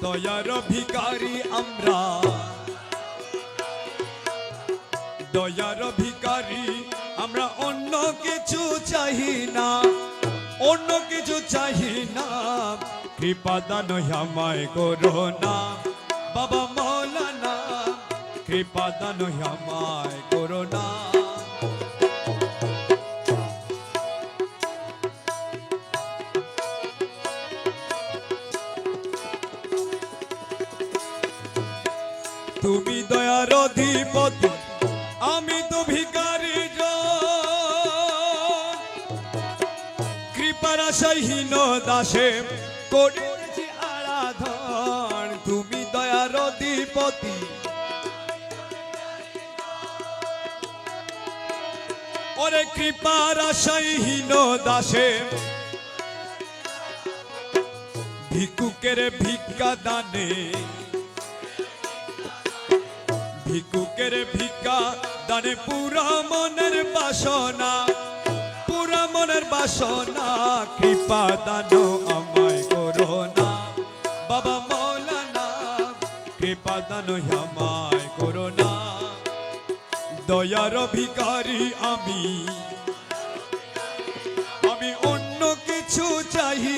দয়ার ভিকারি আমরা। দয়ার ভিকারি আমরা, অন্য কিছু চাহি না, অন্য কিছু চাহি না। কৃপা দান আমায় করো বাবা মৌলানা। কৃপা দান আমায় করো না। তুমি দয়ার অধিপতি, আমি তো ভিকারি কৃপার আশাহীন দাসে করেছি আরাধন, তুমি দয়ার অধিপতি। ওরে কৃপার আশাহীন দাসে, ভিক্ষুকের ভিক্ষা দানে ভিক্ষুকের ভিক্ষা, দানে পুরা মনের বাসনা, পুরা মনের বাসনা, কৃপা দান আমায় করো না বাবা মৌলানা, কৃপা দান আমায় করো না দয়ার ভিকারি আমি আমি অন্য কিছু চাই।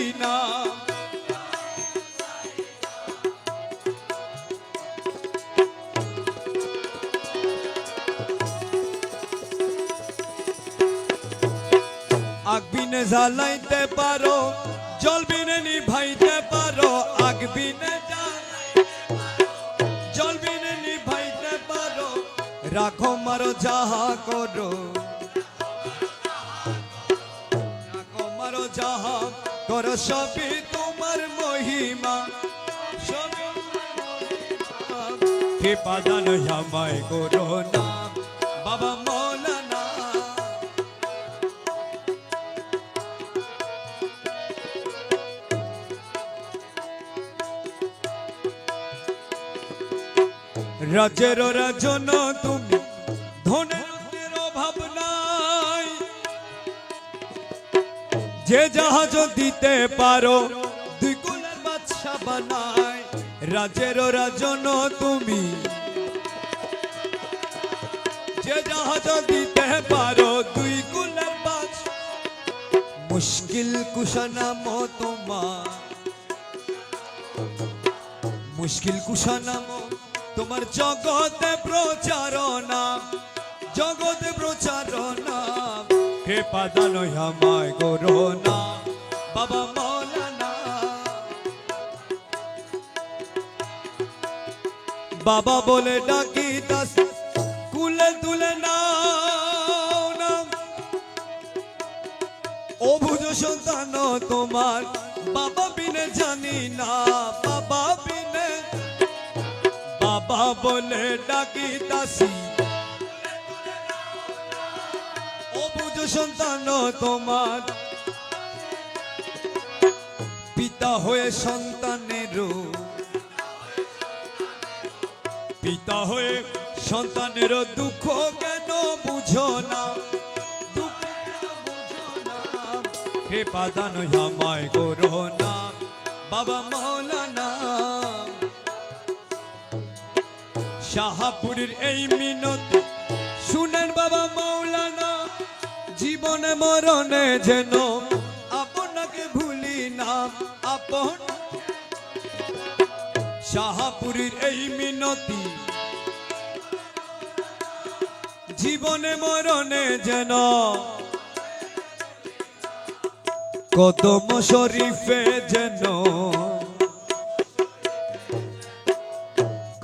না আগবিনে জ্বালাইতে পারো, জল বিনে নিভাইতে পারো আগবিনে জল বিনে পারো, রাখো মারো যাহা করো। রাখো মারো যাহা করো, সবই তোমার মহিমা। সবই কে পাদান, আমায় করো না। রাজের রাজন তুমি ধনের যে জাহাজ দিতে পারো দুই কুলের বাদশা রাজের রাজন তুমি, যে জাহাজ দিতে পারো দুই কুলের বাদশা মুশকিল কুশানাম তোমার। মুশকিল কুশানাম তোমার জগতে প্রচারণা জগতে প্রচারণা। হে পাদানো আমায় করো না, বাবা মৌলানা। বাবা বলে ডাকি দাস, কুলে তুলে না। অবুজ সন্তান তোমার, বাবা বিনে জানি না। বলে ডাকি দাসি। অবুজ সন্তান তোমার। পিতা হয়ে সন্তানেরও পিতা হয়ে সন্তানের বুঝো দুঃখ কেন বুঝো না? হে পাদান আমায় করো না। বাবা, মৌলানা। শাহাপুরের এই মিনতি। শুনেন বাবা মৌলানা জীবনে মরণে যেন আপনাকে ভুলি না, আপন। শাহাপুরের এই মিনতি, জীবনে মরণে যেন কদম শরীফে যেন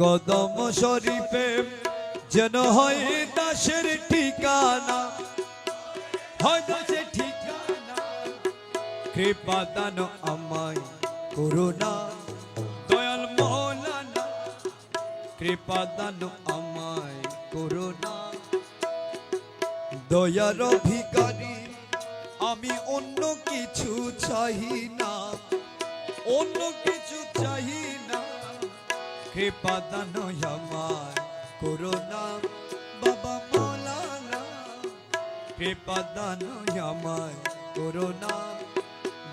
কদম শরীফে যেন হয় দাসের ঠিকানা, হয় দাসের ঠিকানা। কৃপা দান আমায় করুণা দয়াল মৌলানা। কৃপা দান আমায় করুণা দয়ার ভিকারি আমি অন্য কিছু চাই না, অন্য কিছু চাই না। কৃপা দান আমার করোনা বাবা মোলানা, কৃপা দান আমার করোনা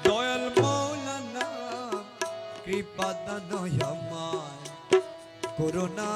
দয়াল মোলানা, কৃপা দান আমার করোনা